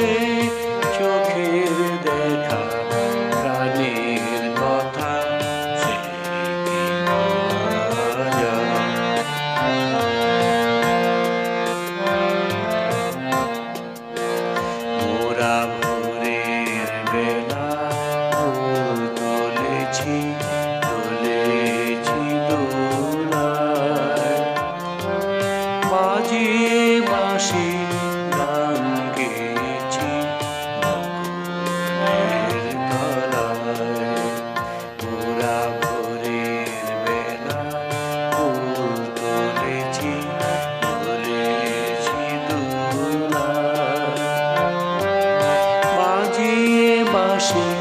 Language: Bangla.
সে চোখের দেখা মোরা ভোরের বেলা ফুল তুলেছি তুলেছি দোলায় Christmas.